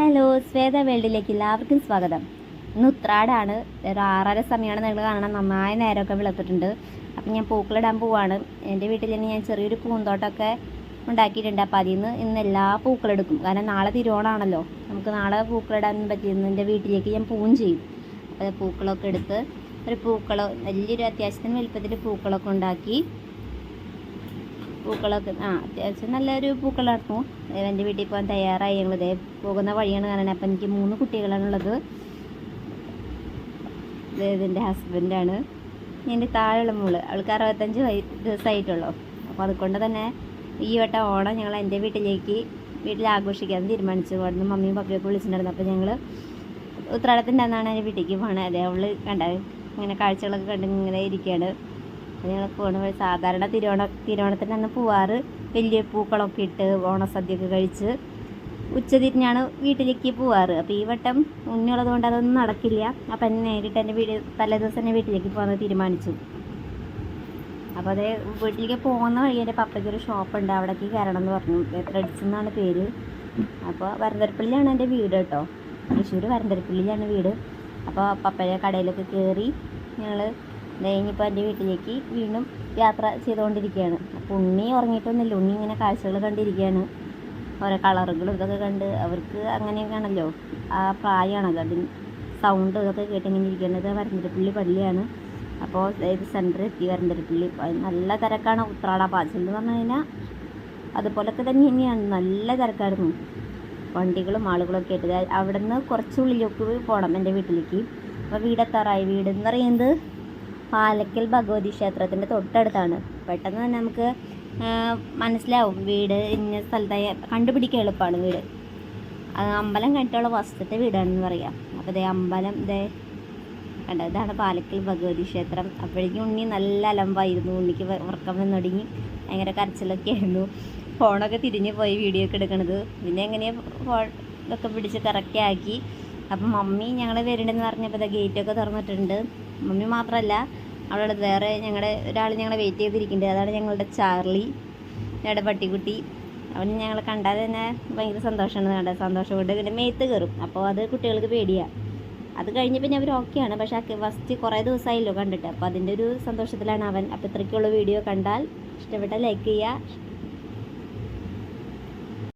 Hello Shweta വേൾഡിലേക്ക് എല്ലാവർക്കും സ്വാഗതം. ഇന്ന് ഉത്രാടാണ്. ഒരു ആറര സമയമാണ് നിങ്ങൾ കാണണം നന്നായി നേരമൊക്കെ വിളത്തിട്ടുണ്ട് അപ്പം ഞാൻ പൂക്കളിടാൻ പോവാണ്. എന്റെ വീട്ടിൽ തന്നെ ഞാൻ ചെറിയൊരു പൂന്തോട്ടമൊക്കെ ഉണ്ടാക്കിയിട്ടുണ്ട്. അപ്പോൾ അതിൽ നിന്ന് ഇന്ന് എല്ലാ പൂക്കളെടുക്കും കാരണം നാളെ തിരുവോണമാണല്ലോ. നമുക്ക് നാളെ പൂക്കളിടാൻ പറ്റിയെന്ന് എന്റെ വീട്ടിലേക്ക് ഞാൻ പൂവും ചെയ്യും. അപ്പോൾ പൂക്കളൊക്കെ എടുത്ത് ഒരു പൂക്കളോ വലിയൊരു അത്യാവശ്യത്തിന് വലുപ്പത്തിൽ പൂക്കളൊക്കെ ഉണ്ടാക്കി പൂക്കളൊക്കെ ആ അത്യാവശ്യം നല്ലൊരു പൂക്കളായിരുന്നു. എന്റെ വീട്ടിൽ പോകാൻ തയ്യാറായി. ഞങ്ങൾ ഇതേ പോകുന്ന വഴിയാണ് കാണുന്നത്. അപ്പം എനിക്ക് മൂന്ന് കുട്ടികളാണുള്ളത് ഇത് ഇതിന്റെ ഹസ്ബൻഡാണ് എന്റെ താഴെയുള്ള മോൾ. അവൾക്ക് അറുപത്തഞ്ച് ദിവസമായിട്ടുള്ളൂ. അപ്പോൾ അതുകൊണ്ട് തന്നെ ഈ വട്ടം ഓണം ഞങ്ങൾ എന്റെ വീട്ടിലേക്ക് വീട്ടിൽ ആഘോഷിക്കാൻ തീരുമാനിച്ചു. അവിടുന്ന് മമ്മിയും പപ്പയൊക്കെ വിളിച്ചിട്ടുണ്ടായിരുന്നു. അപ്പോൾ ഞങ്ങൾ ഉത്രാടത്തിന്റെ അന്നാണ് എന്റെ വീട്ടിലേക്ക് പോകണത് അതെ അവൾ കണ്ട ഇങ്ങനെ കാഴ്ചകളൊക്കെ കണ്ട് ഇങ്ങനെ ഇരിക്കുകയാണ്. അപ്പോൾ പോകണ പോണ വഴി സാധാരണ തിരുവോണ തിരുവോണത്തിന് അന്ന് പോവാറ് വലിയ പൂക്കളൊക്കെ ഇട്ട് ഓണസദ്യയൊക്കെ കഴിച്ച് ഉച്ചതിരിഞ്ഞാണ് വീട്ടിലേക്ക് പോവാറ്. അപ്പോൾ ഈ വട്ടം ഉണ്ണിയുള്ളത് കൊണ്ട് അതൊന്നും നടക്കില്ല. അപ്പം എന്നെ നേരിട്ട് എന്റെ വീട് തലേ ദിവസം തന്നെ വീട്ടിലേക്ക് പോകാൻ തീരുമാനിച്ചു. അപ്പോൾ അതേ വീട്ടിലേക്ക് പോകുന്ന വഴി എന്റെ പപ്പയ്ക്കൊരു ഷോപ്പുണ്ട്. അവിടേക്ക് കയറണം എന്ന് പറഞ്ഞു. ത്രെഡ്സ് എന്നാണ് പേര്. അപ്പോൾ വരന്തരപ്പള്ളിയാണ് എന്റെ വീട് കേട്ടോ. തൃശ്ശൂർ വരന്തരപ്പള്ളിയിലാണ് വീട്. അപ്പോൾ പപ്പയുടെ കടയിലൊക്കെ കയറി ഞങ്ങൾ കഴിഞ്ഞിപ്പോൾ എന്റെ വീട്ടിലേക്ക് വീണ്ടും യാത്ര ചെയ്തുകൊണ്ടിരിക്കുകയാണ്. അപ്പോൾ ഉണ്ണി ഉറങ്ങിയിട്ടൊന്നുമില്ല. ഉണ്ണി ഇങ്ങനെ കാഴ്ചകൾ കണ്ടിരിക്കുകയാണ്. ഓരോ കളറുകളും ഇതൊക്കെ കണ്ട് അവർക്ക് അങ്ങനെയൊക്കെയാണല്ലോ ആ പ്രായമാണല്ലോ അതിന് സൗണ്ട് ഇതൊക്കെ കേട്ടിങ്ങനെ ഇരിക്കുന്നത് വരന്തരപ്പള്ളി പള്ളിയാണ്. അപ്പോൾ ഇത് സെന്റർ എത്തി വരന്തരപ്പള്ളി. നല്ല തിരക്കാണ്. ഉത്രാട പാച്ചിൽ എന്ന് പറഞ്ഞു കഴിഞ്ഞാൽ അതുപോലൊക്കെ തന്നെ തന്നെയാണ്. നല്ല തിരക്കായിരുന്നു. വണ്ടികളും ആളുകളൊക്കെ ആയിട്ട്. അവിടെ നിന്ന് കുറച്ച് ഉള്ളിലേക്ക് പോകണം എന്റെ വീട്ടിലേക്ക്. അപ്പോൾ വീടെത്താറായി. വീട് എന്ന് പറയുന്നത് പാലക്കൽ ഭഗവതി ക്ഷേത്രത്തിന്റെ തൊട്ടടുത്താണ്. പെട്ടെന്ന് തന്നെ നമുക്ക് മനസ്സിലാവും വീട് ഇന്ന സ്ഥലത്തായി കണ്ടുപിടിക്കാൻ എളുപ്പമാണ് വീട്. അമ്പലം കഴിഞ്ഞിട്ടുള്ള വസ്തുത്തെ വീടാണെന്ന് പറയാം. അപ്പോൾ ഇതേ അമ്പലം ഇതേ കണ്ട? ഇതാണ് പാലക്കൽ ഭഗവതി ക്ഷേത്രം. അപ്പോഴേക്കും ഉണ്ണി നല്ല അലമ്പായിരുന്നു. ഉണ്ണിക്ക് ഉറക്കം വന്നൊടുങ്ങി. ഭയങ്കര കരച്ചിലൊക്കെ ആയിരുന്നു. ഫോണൊക്കെ തിരിഞ്ഞ് പോയി വീഡിയോ ഒക്കെ എടുക്കണത്. പിന്നെ എങ്ങനെയാണ് ഫോൺ ഇതൊക്കെ പിടിച്ച് കറക്റ്റാക്കി അപ്പം മമ്മി ഞങ്ങൾ വരുന്നുണ്ടെന്ന് പറഞ്ഞപ്പോൾ ഗേറ്റൊക്കെ തുറന്നിട്ടുണ്ട്. മമ്മി മാത്രമല്ല അവിടെ വേറെ ഞങ്ങളുടെ ഒരാൾ ഞങ്ങളെ വെയിറ്റ് ചെയ്തിരിക്കുന്നുണ്ട്. അതാണ് ഞങ്ങളുടെ ചാർലി ഞങ്ങളുടെ പട്ടിക്കുട്ടി. അവൻ ഞങ്ങളെ കണ്ടാൽ തന്നെ ഭയങ്കര സന്തോഷമാണ്. കണ്ടത് സന്തോഷം കൊണ്ട് പിന്നെ മേത്ത് കയറും. അപ്പോൾ അത് കുട്ടികൾക്ക് പേടിയാണ് അത് കഴിഞ്ഞ് പിന്നെ അവർ ഓക്കെയാണ് പക്ഷേ ഫസ്റ്റ് കുറേ ദിവസമായല്ലോ കണ്ടിട്ട്. അപ്പോൾ അതിന്റെ ഒരു സന്തോഷത്തിലാണ് അവൻ. അപ്പോൾ ഇത്രയ്ക്കുള്ള വീഡിയോ കണ്ടാൽ ഇഷ്ടപ്പെട്ടാൽ ലൈക്ക് ചെയ്യുക